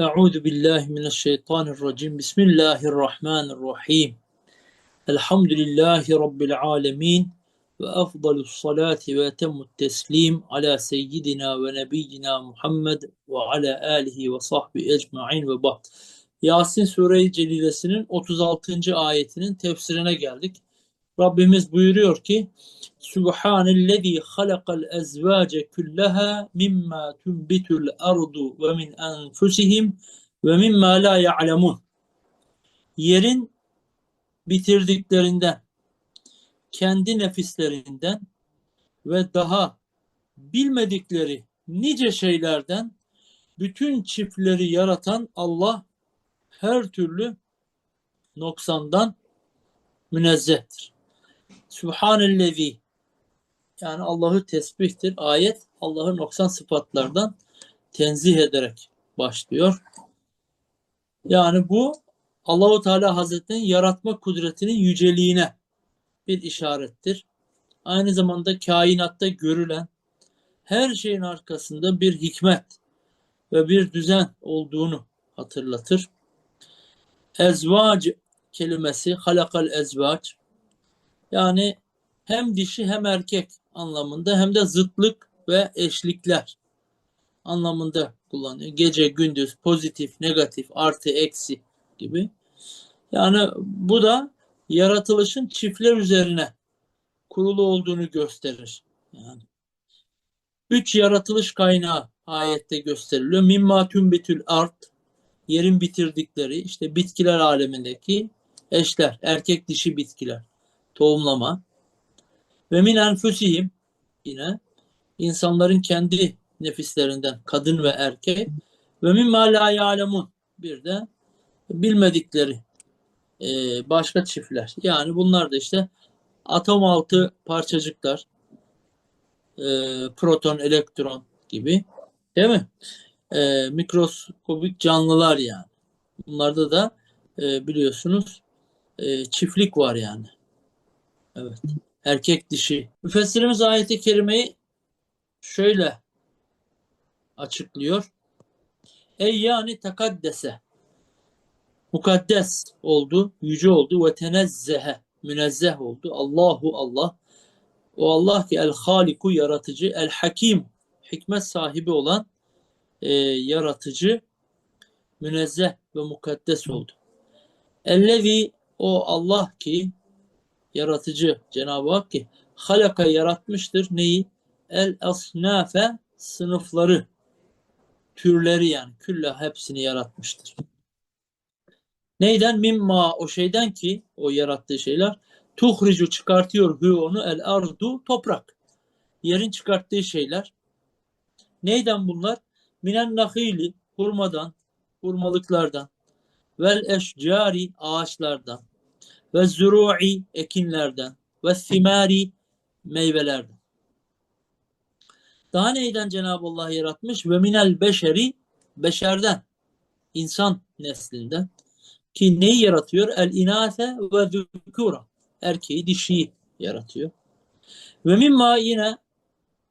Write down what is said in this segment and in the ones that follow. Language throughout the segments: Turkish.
Euzu billahi mineşşeytanirracim. Bismillahirrahmanirrahim. Elhamdülillahi rabbil alamin. Ve afdalus salati ve etemmut teslim ala seyyidina ve nebiyyina Muhammed ve ala alihi ve sahbi ecmaîn ve ba'd. Yasin Sure-i Celilesi'nin 36. ayetinin tefsirine geldik. Rabbimiz buyuruyor ki Subhanellezî halakal ezvâce külleha mimma tunbitul ardu ve min enfusihim ve mimma la ya'lemun. Yerin bitirdiklerinden, kendi nefislerinden ve daha bilmedikleri nice şeylerden bütün çiftleri yaratan Allah her türlü noksandan münezzehtir. Subhanellezi yani Allah'ı tesbihtir. Ayet Allah'ı noksan sıfatlardan tenzih ederek başlıyor. Yani bu Allahu Teala Hazretleri'nin yaratma kudretinin yüceliğine bir işarettir. Aynı zamanda kainatta görülen her şeyin arkasında bir hikmet ve bir düzen olduğunu hatırlatır. Ezvac kelimesi halakal ezvac yani hem dişi hem erkek anlamında hem de zıtlık ve eşlikler anlamında kullanıyor. Gece, gündüz, pozitif, negatif, artı, eksi gibi. Yani bu da yaratılışın çiftler üzerine kurulu olduğunu gösterir. Yani üç yaratılış kaynağı ayette gösteriliyor. Mimma tümbetül art yerin bitirdikleri işte bitkiler alemindeki eşler, erkek dişi bitkiler, tohumlama. Ve min enfusihim yine insanların kendi nefislerinden kadın ve erkek ve min la ya'lemun bir de bilmedikleri e, başka çiftler. Yani bunlar da işte atom altı parçacıklar, e, proton, elektron gibi değil mi? E, mikroskobik canlılar yani. Bunlarda da e, biliyorsunuz e, çiftlik var yani. Evet. Erkek dişi. Müfessirimiz ayeti kerimeyi şöyle açıklıyor. Ey yani tekaddese mukaddes oldu, yüce oldu ve tenezzehe münezzeh oldu. Allahu Allah. O Allah ki el haliku yaratıcı, el hakim hikmet sahibi olan e, yaratıcı, münezzeh ve mukaddes oldu. Ellezi o Allah ki yaratıcı Cenab-ı Hak ki halaka yaratmıştır neyi? El asnafe sınıfları türleri yani külle hepsini yaratmıştır. Neyden? Mimma o şeyden ki o yarattığı şeyler tuhricu çıkartıyor hü onu el ardu toprak. Yerin çıkarttığı şeyler. Neyden bunlar? Minen nahili hurmadan, hurmalıklardan vel eşcari ağaçlardan ve zuru'i ekinlerden ve simari meyvelerden. Daha neyden Cenab-ı Allah yaratmış? Ve minel beşeri beşerden, insan neslinden. Ki neyi yaratıyor? El inase ve zükura. Erkeği, dişiyi yaratıyor. Ve mimma yine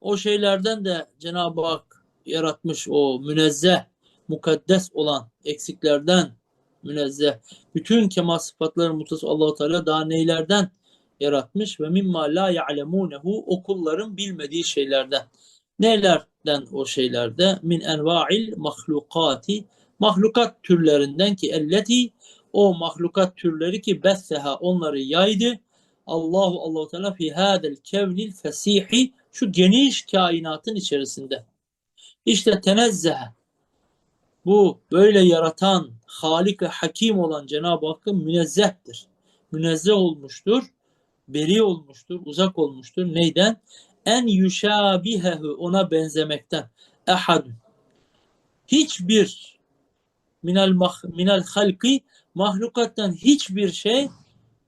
o şeylerden de Cenab-ı Hak yaratmış o münezzeh, mukaddes olan eksiklerden münezzeh. Bütün kemal sıfatları mutlası Allahu Teala daha neylerden yaratmış ve mimma la ya'lemunehu okulların bilmediği şeylerden. Nelerden o şeylerde? Min enva'il mahlukati mahlukat türlerinden ki elleti o mahlukat türleri ki besseha onları yaydı. Allahu Allahu Teala fi hadel kevnil fesihi şu geniş kainatın içerisinde. İşte tenezzehe bu böyle yaratan, halik ve hakim olan Cenab-ı Hakk'ın münezzehtir. Münezzeh olmuştur, beri olmuştur, uzak olmuştur. Neyden? En yuşabihehu ona benzemekten. Ehadun. Hiçbir minel, mah, minel halki mahlukattan hiçbir şey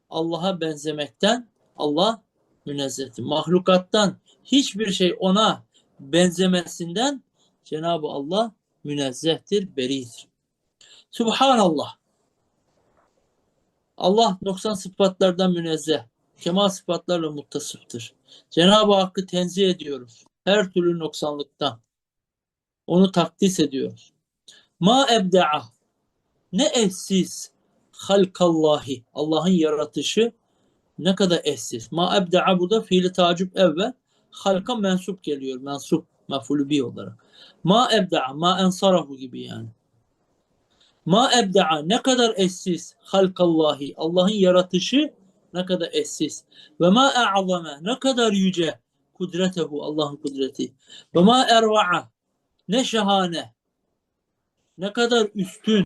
Allah'a benzemekten Allah münezzehtir. Mahlukattan hiçbir şey ona benzemesinden Cenab-ı Allah münezzehtir, beridir. Subhanallah. Allah 90 sıfatlardan münezzeh. Kemal sıfatlarla muttasıftır. Cenab-ı Hakk'ı tenzih ediyoruz. Her türlü noksanlıktan. Onu takdis ediyoruz. Ma ebda'a ne eşsiz halkallahi Allah'ın yaratışı ne kadar eşsiz. Ma ebda'a burada fiili tacip evvel halka mensup geliyor. Mensup mefulü bi olarak. Ma ebda'a ma ensarahu gibi yani. Ma ebda'a ne kadar eşsiz halkallahi Allah'ın yaratışı ne kadar eşsiz. Ve ma a'zame ne kadar yüce kudretehu Allah'ın kudreti. Ve ma erva'a ne şahane ne kadar üstün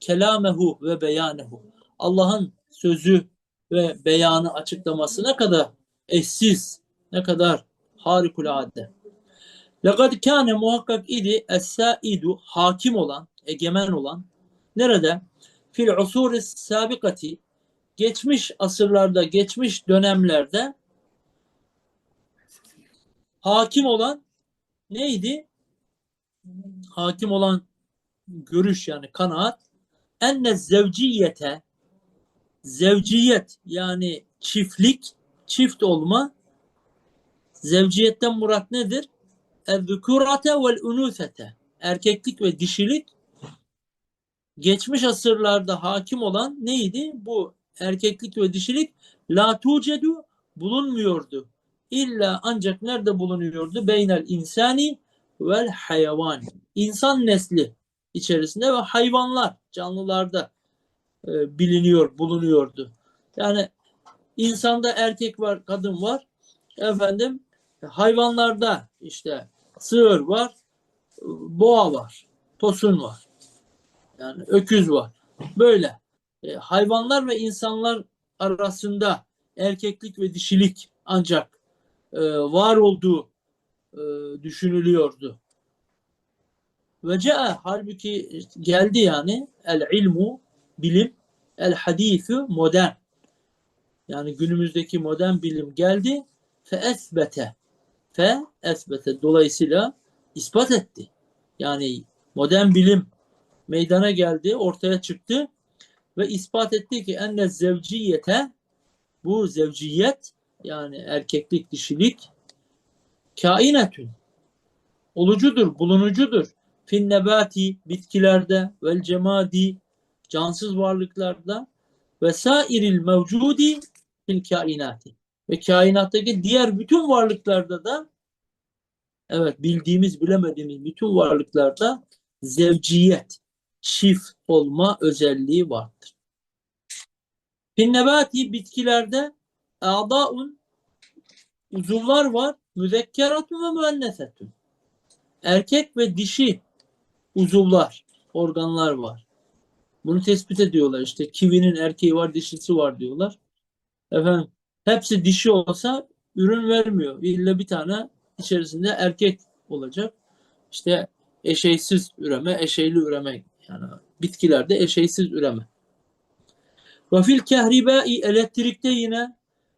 kelamehu ve beyanehu. Allah'ın sözü ve beyanı açıklaması ne kadar eşsiz, ne kadar harikulade. Lekad kâne muhakkak idi es-saidu hakim olan, egemen olan nerede? Fil usuri sabikati geçmiş asırlarda, geçmiş dönemlerde hakim olan neydi? Hakim olan görüş yani kanaat enne zevciyete zevciyet yani çiftlik, çift olma zevciyetten murat nedir? El-zukurate vel-unusete erkeklik ve dişilik geçmiş asırlarda hakim olan neydi? Bu erkeklik ve dişilik la tucedu bulunmuyordu. İlla ancak nerede bulunuyordu? Beynel insani vel hayvan. İnsan nesli içerisinde ve hayvanlar, canlılarda e, biliniyor, bulunuyordu. Yani insanda erkek var, kadın var. Efendim hayvanlarda işte sığır var, boğa var, tosun var. Yani öküz var. Böyle. E, hayvanlar ve insanlar arasında erkeklik ve dişilik ancak e, var olduğu e, düşünülüyordu. Ve caa halbuki geldi yani el ilmu bilim el hadithu modern. Yani günümüzdeki modern bilim geldi fe esbete fe esbete dolayısıyla ispat etti. Yani modern bilim meydana geldi, ortaya çıktı ve ispat etti ki enne zevciyete bu zevciyet yani erkeklik, dişilik kainetün olucudur, bulunucudur. Fin nebati bitkilerde vel cemadi cansız varlıklarda ve sairil mevcudi fil kainati ve kainattaki diğer bütün varlıklarda da evet bildiğimiz bilemediğimiz bütün varlıklarda zevciyet çift olma özelliği vardır. Fin nebati bitkilerde a'daun uzuvlar var. Müzekkeratun ve müennesetun. Erkek ve dişi uzuvlar, organlar var. Bunu tespit ediyorlar. İşte kivinin erkeği var, dişisi var diyorlar. Efendim, hepsi dişi olsa ürün vermiyor. İlla bir tane içerisinde erkek olacak. İşte eşeysiz üreme, eşeyli üreme yani bitkilerde eşeysiz üreme. Ve fil kehribai elektrikte yine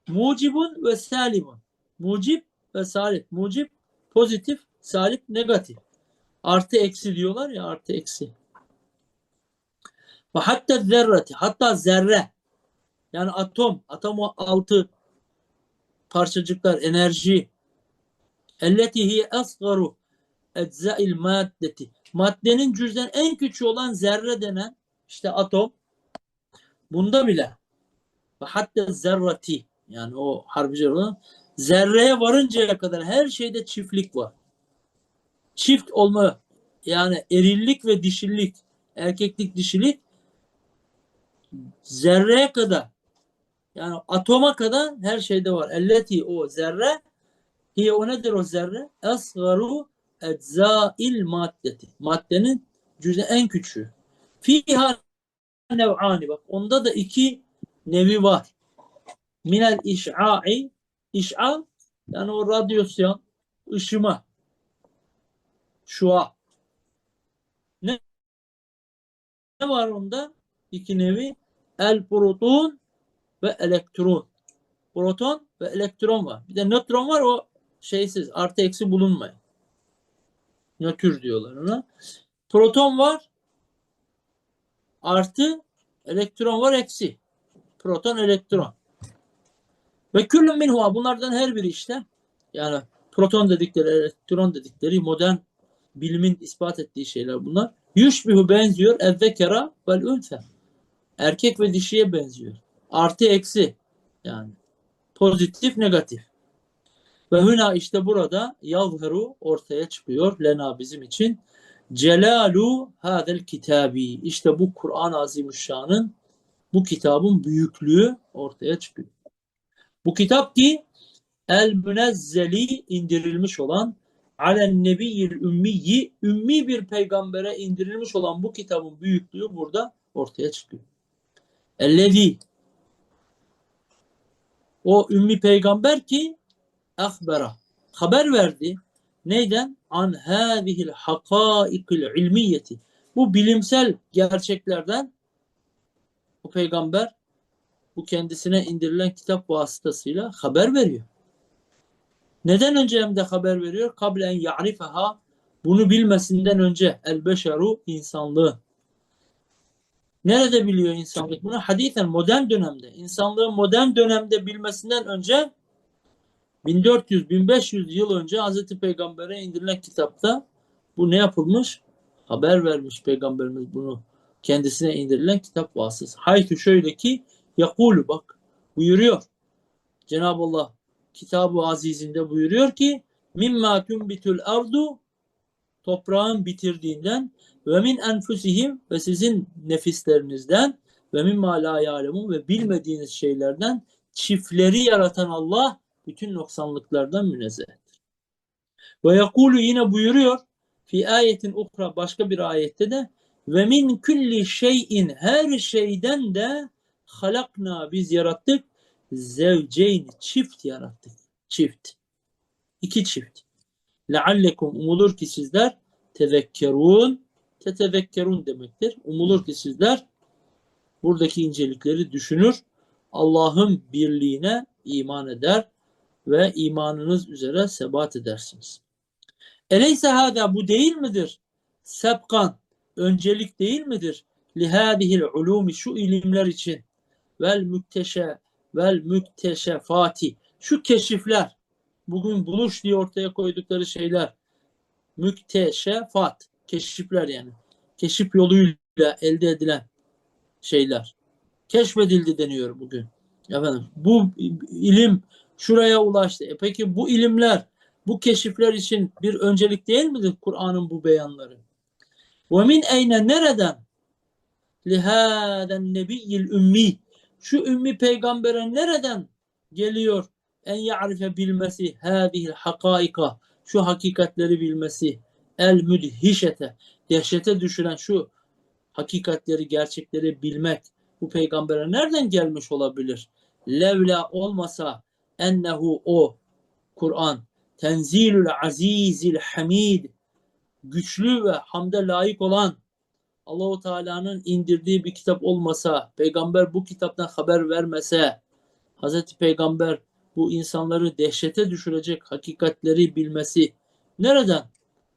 mucibun ve salimun. Mucib ve salip. Mucib pozitif, salip negatif. Artı eksi diyorlar ya artı eksi. Ve hatta zerreti hatta zerre yani atom, atom altı parçacıklar, enerji elleti hiye asgaru eczail maddeti maddenin cüzden en küçüğü olan zerre denen işte atom bunda bile ve hatta zerrati yani o harbici olan zerreye varıncaya kadar her şeyde çiftlik var. Çift olma yani erillik ve dişillik, erkeklik, dişilik zerreye kadar yani atoma kadar her şeyde var. Elleti o zerre hiye o nedir o zerre? Esgaru eczail maddeti. Maddenin cüzü en küçüğü. Fiha nev'ani bak onda da iki nevi var. Minel iş'a'i iş'a yani o radyasyon ışıma şua ne, ne var onda? İki nevi el proton ve elektron. Proton ve elektron var. Bir de nötron var o şeysiz artı eksi bulunmuyor. Nötr diyorlar ona. Proton var artı elektron var eksi. Proton elektron. Ve küllün minhuva bunlardan her biri işte yani proton dedikleri elektron dedikleri modern Bilimin ispat ettiği şeyler bunlar. Yüşbihu benziyor ezzekera vel ünfe. Erkek ve dişiye benziyor. Artı eksi yani. Pozitif negatif. Ve hüna işte burada yazheru ortaya çıkıyor lena bizim için. Celalu hadel kitabi. İşte bu Kur'an-ı Azimüşşan'ın bu kitabın büyüklüğü ortaya çıkıyor. Bu kitap ki el münezzeli indirilmiş olan alen nebiyyil ümmiyi ümmi bir peygambere indirilmiş olan bu kitabın büyüklüğü burada ortaya çıkıyor. Ellezi o ümmi peygamber ki ahbera haber verdi. Neyden? An hâzihil hakâikil ilmiyeti. Bu bilimsel gerçeklerden bu peygamber bu kendisine indirilen kitap vasıtasıyla haber veriyor. Neden önce hem de haber veriyor? Kablen ya'rifeha bunu bilmesinden önce el beşeru insanlığı. Nerede biliyor insanlık bunu? Hadisen modern dönemde. İnsanlığın modern dönemde bilmesinden önce 1400-1500 yıl önce Hazreti Peygamber'e indirilen kitapta bu ne yapılmış? Haber vermiş Peygamberimiz bunu kendisine indirilen kitap vasıtası. Haytü şöyle ki yakulu bak buyuruyor. Cenab-ı Allah kitabı azizinde buyuruyor ki mimma tunbitul ardu toprağın bitirdiğinden ve min enfusihim ve sizin nefislerinizden ve mimma la ve bilmediğiniz şeylerden çiftleri yaratan Allah bütün noksanlıklardan münezzehtir. Ve yakulu yine buyuruyor fi ayetin ukra başka bir ayette de ve min külli şeyin her şeyden de halakna biz yarattık zevceyn çift yarattık. Çift. İki çift. Leallekum umulur ki sizler tezekkerun tetezekkerun demektir. Umulur ki sizler buradaki incelikleri düşünür. Allah'ın birliğine iman eder ve imanınız üzere sebat edersiniz. Eleyse hada bu değil midir? Sebkan öncelik değil midir? Lihadihil ulumi şu ilimler için vel mükteşe vel mükteşefati şu keşifler bugün buluş diye ortaya koydukları şeyler mükteşefat keşifler yani keşif yoluyla elde edilen şeyler keşfedildi deniyor bugün. Efendim bu ilim şuraya ulaştı. E peki bu ilimler bu keşifler için bir öncelik değil midir Kur'an'ın bu beyanları? Ve min eyne nereden? Lihaden nebiyyil ümmi. Şu ümmi peygambere nereden geliyor? En ya'rife bilmesi hadihil hakaika. Şu hakikatleri bilmesi. El müdhişete. Dehşete düşüren şu hakikatleri, gerçekleri bilmek bu peygambere nereden gelmiş olabilir? Levla olmasa ennehu o Kur'an tenzilül azizil hamid güçlü ve hamde layık olan Allahu Teala'nın indirdiği bir kitap olmasa, peygamber bu kitaptan haber vermese, Hazreti Peygamber bu insanları dehşete düşürecek hakikatleri bilmesi nereden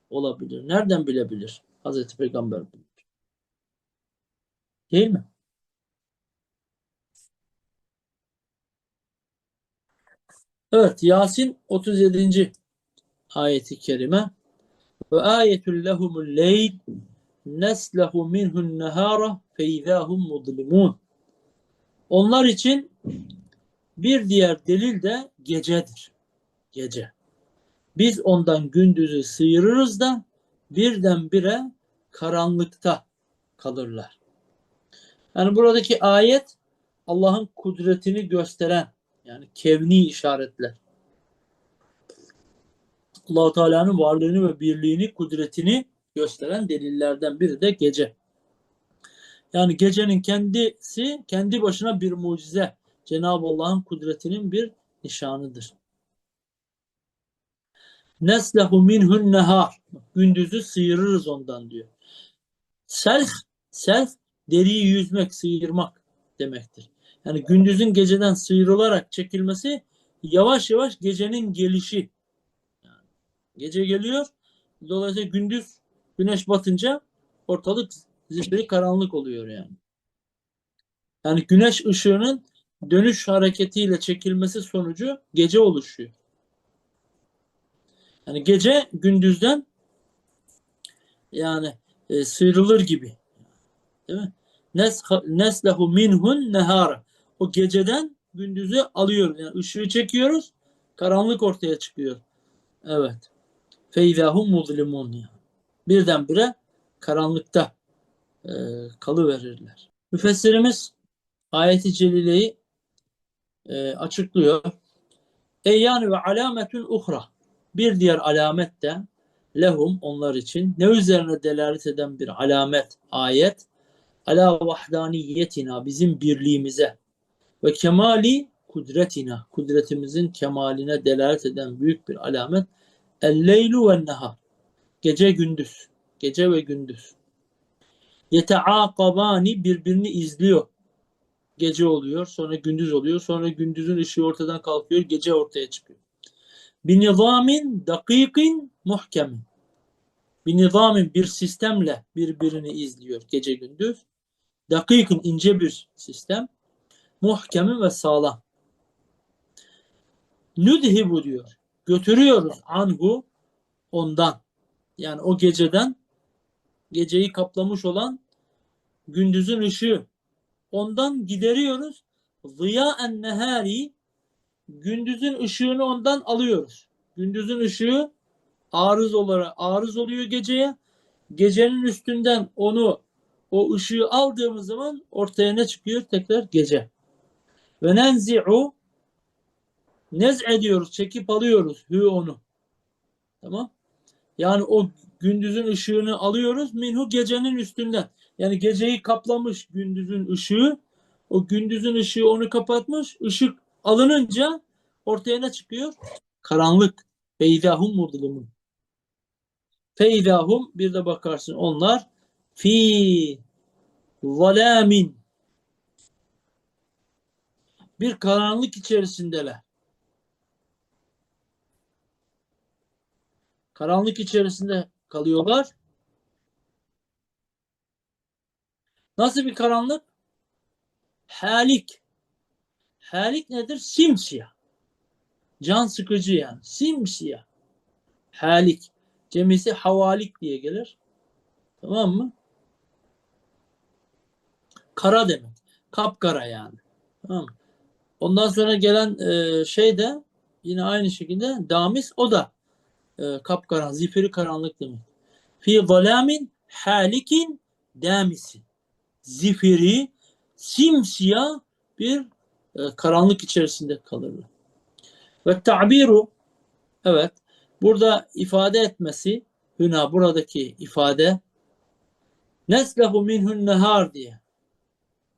olabilir? Nereden bilebilir? Hazreti Peygamber bilir. Değil mi? Evet Yasin 37. ayeti kerime ve ayetul lehumul leyl neslehu minhun nehara feizahum mudlimun onlar için bir diğer delil de gecedir. Gece. Biz ondan gündüzü sıyırırız da birdenbire karanlıkta kalırlar. Yani buradaki ayet Allah'ın kudretini gösteren yani kevni işaretler. allah Teala'nın varlığını ve birliğini, kudretini gösteren delillerden biri de gece. Yani gecenin kendisi kendi başına bir mucize. Cenab-ı Allah'ın kudretinin bir nişanıdır. Neslehu minhun nehar. Gündüzü sıyırırız ondan diyor. Selh, selh deriyi yüzmek, sıyırmak demektir. Yani gündüzün geceden sıyrılarak çekilmesi yavaş yavaş gecenin gelişi. Yani gece geliyor. Dolayısıyla gündüz güneş batınca ortalık zifiri karanlık oluyor yani. Yani güneş ışığının dönüş hareketiyle çekilmesi sonucu gece oluşuyor. Yani gece gündüzden yani e, sıyrılır gibi. Değil mi? Nes- Neslehu minhun nehara. O geceden gündüzü alıyoruz. Yani ışığı çekiyoruz. Karanlık ortaya çıkıyor. Evet. Feydahum muzlimun. Birdenbire karanlıkta e, kalıverirler. Müfessirimiz ayeti celileyi e, açıklıyor. Eyyan ve alametün uhra. Bir diğer alamet de lehum onlar için ne üzerine delalet eden bir alamet, ayet ala vahdaniyetina bizim birliğimize ve kemali kudretina. Kudretimizin kemaline delalet eden büyük bir alamet el-leylu ve nehar gece gündüz gece ve gündüz. Yeteakabani birbirini izliyor. Gece oluyor sonra gündüz oluyor sonra gündüzün ışığı ortadan kalkıyor gece ortaya çıkıyor. Bir nizamin dakikin muhkemin. Bir nizamin bir sistemle birbirini izliyor gece gündüz dakikin ince bir sistem. Muhkemin ve sağlam. Nüdhibu diyor. Götürüyoruz anhu ondan. Yani o geceden geceyi kaplamış olan gündüzün ışığı. Ondan gideriyoruz. Ziya en nehari gündüzün ışığını ondan alıyoruz. Gündüzün ışığı arız olarak arız oluyor geceye. Gecenin üstünden onu o ışığı aldığımız zaman ortaya ne çıkıyor? Tekrar gece. Ve nenzi'u nez ediyoruz, çekip alıyoruz hü onu. Tamam? Yani o gündüzün ışığını alıyoruz minhu gecenin üstünden. Yani geceyi kaplamış gündüzün ışığı. O gündüzün ışığı onu kapatmış. Işık alınınca ortaya ne çıkıyor? Karanlık. Feydahum mudlimun. Feydahum bir de bakarsın onlar fi zalamin bir karanlık içerisindeler. Karanlık içerisinde kalıyorlar. Nasıl bir karanlık? Halik. Halik nedir? Simsiyah. Can sıkıcı yani. Simsiyah. Halik. Cemisi havalik diye gelir. Tamam mı? Kara demek. Kapkara yani. Tamam? Ondan sonra gelen e, şey de yine aynı şekilde damis o da e, kapkara, zifiri karanlık demek. Fi zalamin halikin damisi. Zifiri simsiyah bir e, karanlık içerisinde kalırlar. Ve tabiru evet burada ifade etmesi hüna buradaki ifade neslehu minhun nehar diye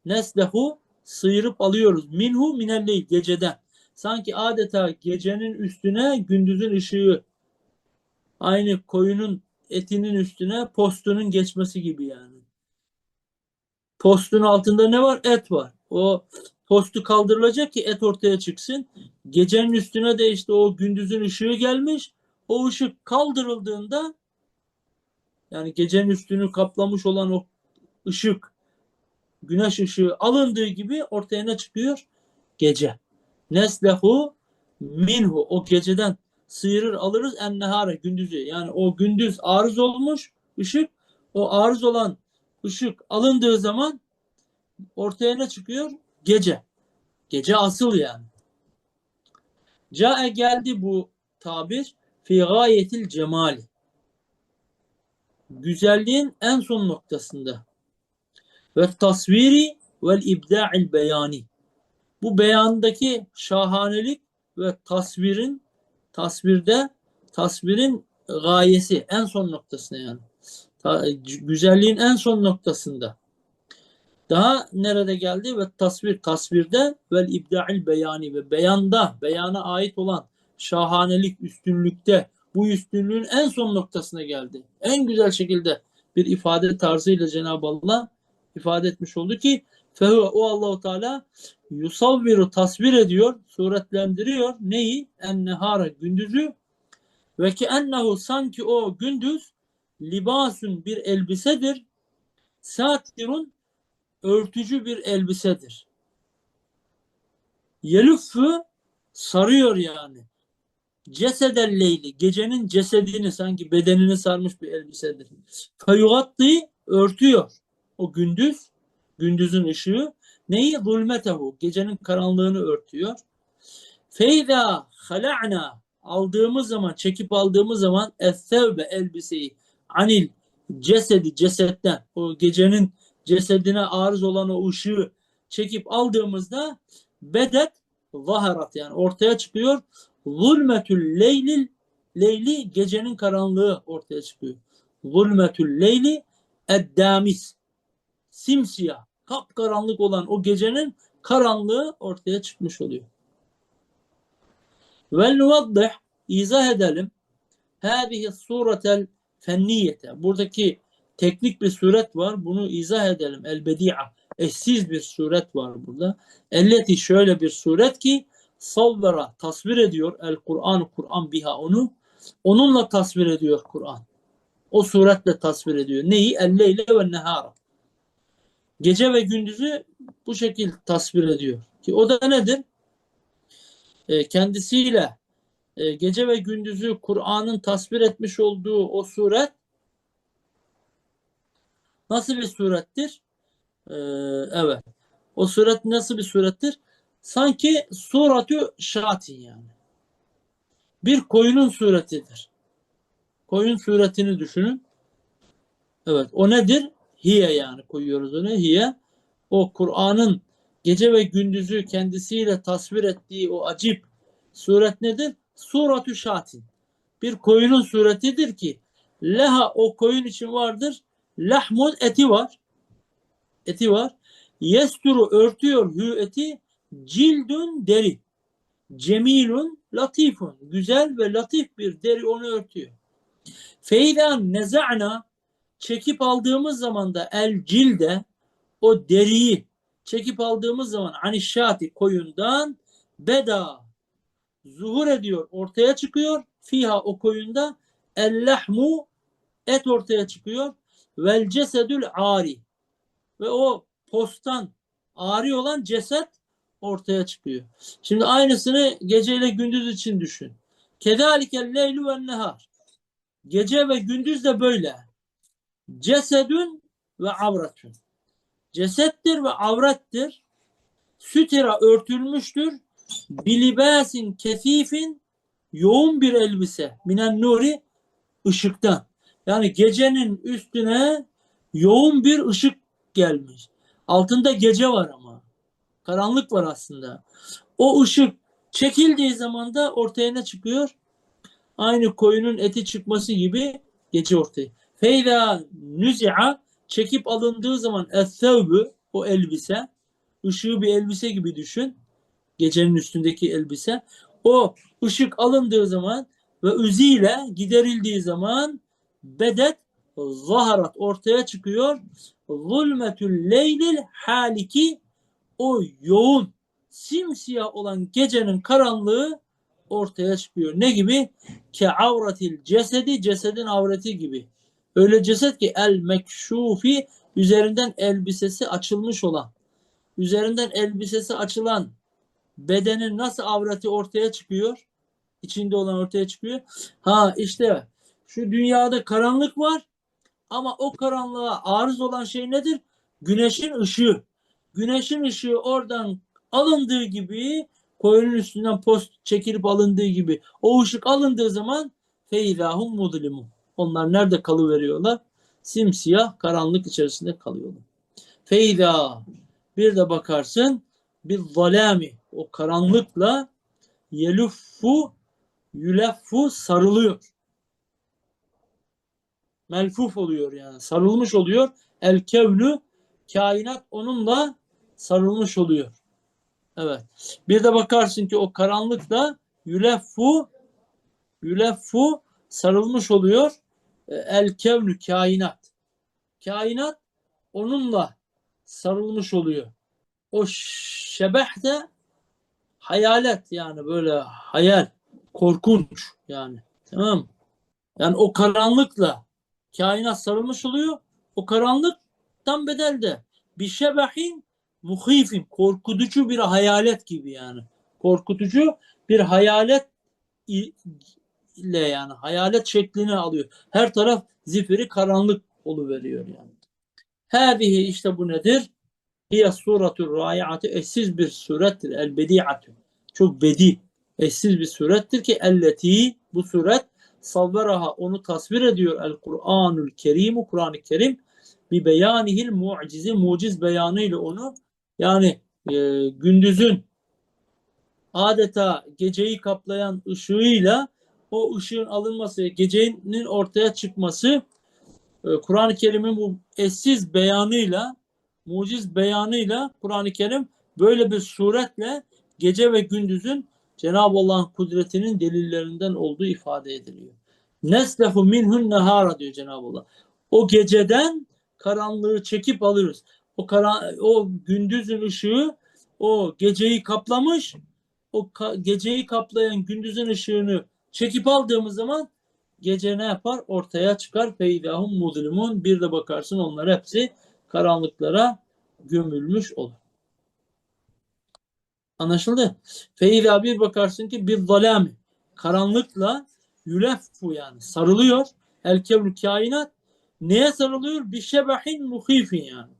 neslehu sıyırıp alıyoruz. Minhu minelleyl geceden. Sanki adeta gecenin üstüne gündüzün ışığı aynı koyunun etinin üstüne postunun geçmesi gibi yani. Postun altında ne var? Et var. O postu kaldırılacak ki et ortaya çıksın. Gecenin üstüne de işte o gündüzün ışığı gelmiş. O ışık kaldırıldığında yani gecenin üstünü kaplamış olan o ışık güneş ışığı alındığı gibi ortaya ne çıkıyor? Gece. Neslehu minhu o geceden sıyırır alırız en nehare gündüzü. Yani o gündüz arız olmuş ışık o arız olan ışık alındığı zaman ortaya ne çıkıyor? Gece. Gece asıl yani. Cae geldi bu tabir fi gayetil cemali. Güzelliğin en son noktasında. Ve tasviri vel ibda'il beyani. Bu beyandaki şahanelik ve tasvirin tasvirde tasvirin gayesi en son noktasında yani. Ta, güzelliğin en son noktasında. Daha nerede geldi? Ve tasvir, tasvirde ve ibda'il beyani ve beyanda, beyana ait olan şahanelik, üstünlükte bu üstünlüğün en son noktasına geldi. En güzel şekilde bir ifade tarzıyla Cenab-ı Allah ifade etmiş oldu ki fehu o Allahu Teala yusavviru tasvir ediyor, suretlendiriyor neyi? En nehara gündüzü ve ki ennehu sanki o gündüz libasun bir elbisedir. Satirun örtücü bir elbisedir. Yelüffü sarıyor yani. cesedel leyli gecenin cesedini sanki bedenini sarmış bir elbisedir. Feyugattı örtüyor o gündüz gündüzün ışığı neyi zulmetehu gecenin karanlığını örtüyor. Feyda hala'na aldığımız zaman çekip aldığımız zaman es-sevbe elbiseyi anil cesedi cesetten o gecenin cesedine arız olan o ışığı çekip aldığımızda bedet zaharat yani ortaya çıkıyor. Zulmetül leylil leyli gecenin karanlığı ortaya çıkıyor. Zulmetül leyli eddamis simsiyah kapkaranlık olan o gecenin karanlığı ortaya çıkmış oluyor. Ve nuvaddih izah edelim. Hâzihi suretel fenniyete. Buradaki teknik bir suret var. Bunu izah edelim. El bedi'a. Eşsiz bir suret var burada. Elleti şöyle bir suret ki savvera tasvir ediyor el Kur'an Kur'an biha onu. Onunla tasvir ediyor Kur'an. O suretle tasvir ediyor. Neyi? El leyle ve nehara. Gece ve gündüzü bu şekil tasvir ediyor. Ki o da nedir? E, kendisiyle e, gece ve gündüzü Kur'an'ın tasvir etmiş olduğu o suret nasıl bir surettir? E, evet. O suret nasıl bir surettir? Sanki suratü şatin yani. Bir koyunun suretidir. Koyun suretini düşünün. Evet. O nedir? Hiye yani koyuyoruz onu. Hiye. O Kur'an'ın gece ve gündüzü kendisiyle tasvir ettiği o acip suret nedir? Suratü şatin. Bir koyunun suretidir ki leha o koyun için vardır. Lahmun eti var. Eti var. Yesturu örtüyor hü eti cildün deri. Cemilun latifun. Güzel ve latif bir deri onu örtüyor. Feydan neza'na çekip aldığımız zaman da el cilde o deriyi çekip aldığımız zaman anişşati koyundan beda zuhur ediyor, ortaya çıkıyor. Fiha o koyunda ellahmu et ortaya çıkıyor. Vel cesedül ari ve o postan ari olan ceset ortaya çıkıyor. Şimdi aynısını geceyle gündüz için düşün. Kedalikel leylu ve nehar. Gece ve gündüz de böyle. Cesedün ve avratün. Cesettir ve avrettir. Sütira örtülmüştür. Bilibasin kesifin yoğun bir elbise. Minen nuri ışıktan. Yani gecenin üstüne yoğun bir ışık gelmiş. Altında gece var ama. Karanlık var aslında. O ışık çekildiği zaman da ortaya ne çıkıyor? Aynı koyunun eti çıkması gibi gece ortaya. Feyda nüzi'a çekip alındığı zaman ethevbü o elbise ışığı bir elbise gibi düşün. Gecenin üstündeki elbise. O ışık alındığı zaman ve üziyle giderildiği zaman bedet zaharat ortaya çıkıyor. Zulmetül leylil haliki o yoğun simsiyah olan gecenin karanlığı ortaya çıkıyor. Ne gibi? Ke avratil cesedi cesedin avreti gibi. Öyle ceset ki el mekşufi üzerinden elbisesi açılmış olan üzerinden elbisesi açılan bedenin nasıl avreti ortaya çıkıyor? İçinde olan ortaya çıkıyor. Ha işte şu dünyada karanlık var ama o karanlığa arız olan şey nedir? Güneşin ışığı. Güneşin ışığı oradan alındığı gibi koyunun üstünden post çekilip alındığı gibi o ışık alındığı zaman feydahum mudlimun. Onlar nerede kalıveriyorlar? Simsiyah karanlık içerisinde kalıyorlar. Feyda bir de bakarsın bir zalami o karanlıkla yeluffu yüleffu sarılıyor. Melfuf oluyor yani. Sarılmış oluyor. El kevnü kainat onunla sarılmış oluyor. Evet. Bir de bakarsın ki o karanlıkla yüleffu yüleffu sarılmış oluyor. El kevnü kainat. Kainat onunla sarılmış oluyor. O şebeh de hayalet yani böyle hayal, korkunç yani. Tamam mı? Yani o karanlıkla kainat sarılmış oluyor. O karanlık tam bedelde bir şebehin muhifin korkutucu bir hayalet gibi yani. Korkutucu bir hayalet ile yani hayalet şeklini alıyor. Her taraf zifiri karanlık oluveriyor yani. Hâzihi işte bu nedir? Hiye suratul râi'atü eşsiz bir surettir. El bedi'atü. Çok bedi. Eşsiz bir surettir ki elleti bu suret savveraha onu tasvir ediyor el Kur'anul Kerim Kur'an-ı Kerim bir beyanihil mucizi muciz beyanıyla onu yani e, gündüzün adeta geceyi kaplayan ışığıyla o ışığın alınması, gecenin ortaya çıkması e, Kur'an-ı Kerim'in bu eşsiz beyanıyla, muciz beyanıyla Kur'an-ı Kerim böyle bir suretle gece ve gündüzün Cenab-ı Allah'ın kudretinin delillerinden olduğu ifade ediliyor. Neslehu minhun nehara diyor Cenab-ı Allah. O geceden karanlığı çekip alırız. O karan o gündüzün ışığı o geceyi kaplamış. O ka- geceyi kaplayan gündüzün ışığını çekip aldığımız zaman gece ne yapar? Ortaya çıkar. Feydahum muzlimun. Bir de bakarsın onlar hepsi karanlıklara gömülmüş olur. Anlaşıldı? Feyda bir bakarsın ki bir zalami. Karanlıkla yüleffu yani sarılıyor. El kevlu kainat. Neye sarılıyor? Bir şebehin muhifin yani.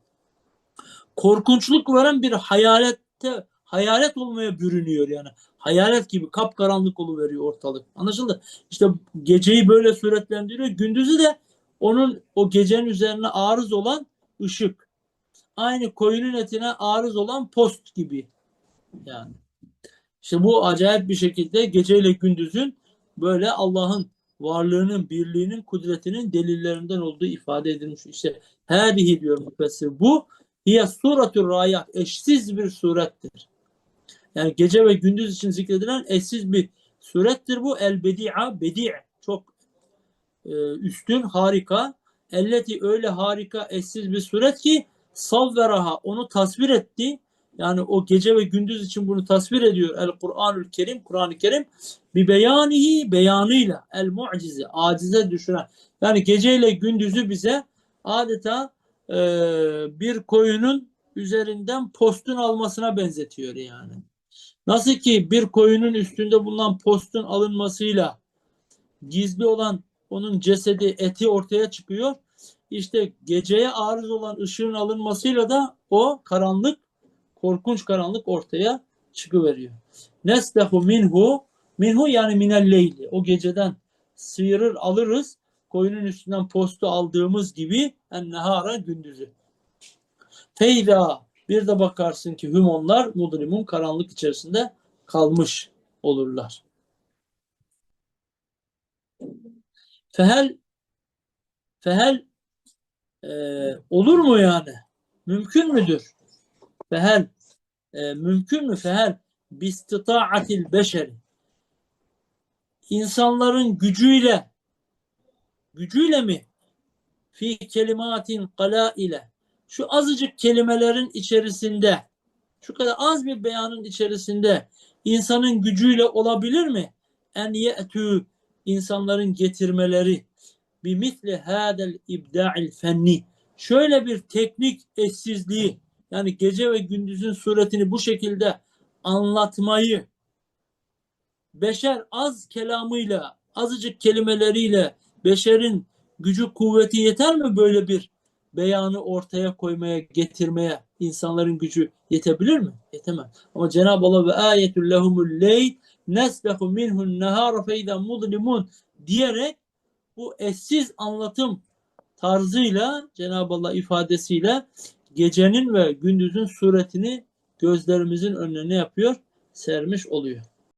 Korkunçluk veren bir hayalette hayalet olmaya bürünüyor yani. Hayalet gibi kapkaranlık oluveriyor ortalık. Anlaşıldı? İşte geceyi böyle suretlendiriyor. Gündüzü de onun o gecenin üzerine arız olan ışık. Aynı koyunun etine arız olan post gibi yani. İşte bu acayip bir şekilde geceyle gündüzün böyle Allah'ın varlığının, birliğinin, kudretinin delillerinden olduğu ifade edilmiş. İşte hâdihi diyor müfessir. Bu hiye suratul rayat. Eşsiz bir surettir. Yani gece ve gündüz için zikredilen eşsiz bir surettir bu. El bedi'a, bedi' çok e, üstün, harika. Elleti öyle harika, eşsiz bir suret ki savveraha onu tasvir etti. Yani o gece ve gündüz için bunu tasvir ediyor. El Kur'anül Kerim, Kur'an-ı Kerim bir beyanihi beyanıyla el mucize acize düşüren. Yani geceyle gündüzü bize adeta e, bir koyunun üzerinden postun almasına benzetiyor yani. Nasıl ki bir koyunun üstünde bulunan postun alınmasıyla gizli olan onun cesedi, eti ortaya çıkıyor. İşte geceye arız olan ışığın alınmasıyla da o karanlık, korkunç karanlık ortaya çıkıveriyor. Neslehu minhu, minhu yani minel leyli. O geceden sıyırır alırız. Koyunun üstünden postu aldığımız gibi en nehara gündüzü. Feyda bir de bakarsın ki hüm onlar mudrimun karanlık içerisinde kalmış olurlar. Fehel fehel e, olur mu yani? Mümkün müdür? Fehel e, mümkün mü? Fehel bistitaatil beşeri insanların gücüyle gücüyle mi fi kelimatin kala ile şu azıcık kelimelerin içerisinde şu kadar az bir beyanın içerisinde insanın gücüyle olabilir mi? En ye'tü insanların getirmeleri bir misli hadel ibda'il fenni şöyle bir teknik eşsizliği yani gece ve gündüzün suretini bu şekilde anlatmayı beşer az kelamıyla azıcık kelimeleriyle beşerin gücü kuvveti yeter mi böyle bir beyanı ortaya koymaya getirmeye insanların gücü yetebilir mi? Yetemez. Ama Cenab-ı Allah ve ayetul lehumul leyl neslehu minhun nehar feyda mudlimun diyerek bu eşsiz anlatım tarzıyla Cenab-ı Allah ifadesiyle gecenin ve gündüzün suretini gözlerimizin önüne ne yapıyor? Sermiş oluyor.